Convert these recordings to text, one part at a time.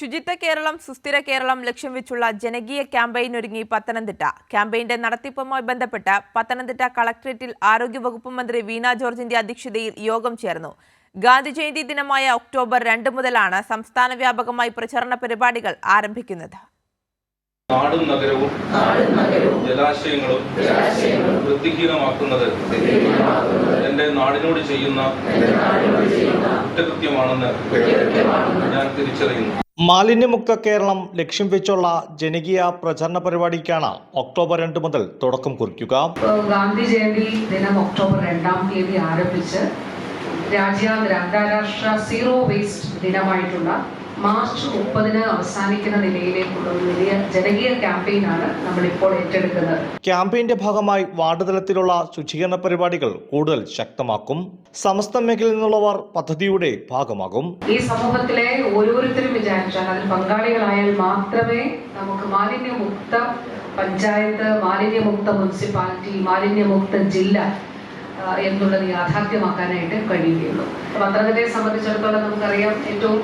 ശുചിത്വ കേരളം സുസ്ഥിര കേരളം ലക്ഷ്യം വെച്ചുള്ള ജനകീയ ക്യാമ്പയിൻ ഒരുങ്ങി പത്തനംതിട്ട. ക്യാമ്പയിന്റെ നടത്തിപ്പുമായി ബന്ധപ്പെട്ട് പത്തനംതിട്ട കളക്ടറേറ്റിൽ ആരോഗ്യവകുപ്പ് മന്ത്രി വീണ ജോർജിന്റെ അധ്യക്ഷതയിൽ യോഗം ചേർന്നു. ഗാന്ധി ജയന്തി ദിനമായ ഒക്ടോബർ രണ്ട് മുതലാണ് സംസ്ഥാന വ്യാപകമായി പ്രചരണ പരിപാടികൾ ആരംഭിക്കുന്നത്. നാടും നഗരവും ജലാശയങ്ങളും വൃത്തിഹീനമാക്കുന്നത് എന്റെ നാടിനോട് ചെയ്യുന്ന കുറ്റകൃത്യമാണെന്ന് ഞാൻ തിരിച്ചറിയുന്നു. മാലിന്യമുക്ത കേരളം ലക്ഷ്യം വെച്ചുള്ള ജനകീയ പ്രചരണ പരിപാടിക്കാണ് ഒക്ടോബർ രണ്ട് മുതൽ തുടക്കം കുറിക്കുക. ഗാന്ധി ജയന്തി ദിനം ഒക്ടോബർ രണ്ടാം തീയതി ആരംഭിച്ച് രാജ്യാന്തര അന്താരാഷ്ട്ര സീറോ വേസ്റ്റ് ദിനമായിട്ടുള്ള മാർച്ച് മുപ്പതിന് അവസാനിക്കുന്ന നിലയിലേക്കുള്ള ഒരു വലിയ ജനകീയ ക്യാമ്പയിനാണ് നമ്മളിപ്പോൾ ഏറ്റെടുക്കുന്നത്. ക്യാമ്പയിന്റെ ഭാഗമായി വാർഡ് തലത്തിലുള്ള ശുചീകരണ പരിപാടികൾ കൂടുതൽ ശക്തമാക്കും. സമസ്ത മേഖലയിൽ നിന്നുള്ളവർ പദ്ധതിയുടെ ഭാഗമാകും. ഈ സമൂഹത്തിലെ ഓരോരുത്തരും വിചാരിച്ചാൽ അതിൽ പങ്കാളികളായാൽ മാത്രമേ നമുക്ക് മാലിന്യമുക്ത പഞ്ചായത്ത് മാലിന്യമുക്ത മുനിസിപ്പാലിറ്റി മാലിന്യമുക്ത ജില്ല എന്നുള്ളത് യാഥാർത്ഥ്യമാക്കാനായിട്ട് കഴിയുകയുള്ളൂ. പത്തനംതിട്ടയെ സംബന്ധിച്ചിടത്തോളം നമുക്കറിയാം ഏറ്റവും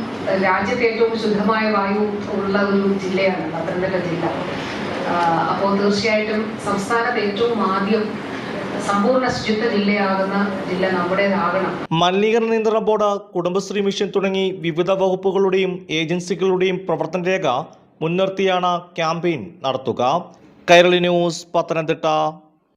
രാജ്യത്തെ ഏറ്റവും ശുദ്ധമായ വായു ഉള്ള ഒരു ജില്ലയാണ് പത്തനംതിട്ട ജില്ല. അപ്പോൾ തീർച്ചയായിട്ടും സംസ്ഥാനത്ത് ഏറ്റവും ആദ്യം സമ്പൂർണ ശുചിത്വ ജില്ലയാകുന്ന ജില്ല മലിനീകരണ നിയന്ത്രണ ബോർഡ് കുടുംബശ്രീ മിഷൻ തുടങ്ങി വിവിധ വകുപ്പുകളുടെയും ഏജൻസികളുടെയും പ്രവർത്തന രേഖ മുൻനിർത്തിയാണ് ക്യാമ്പയിൻ നടത്തുക. കൈരളി ന്യൂസ് പത്തനംതിട്ട.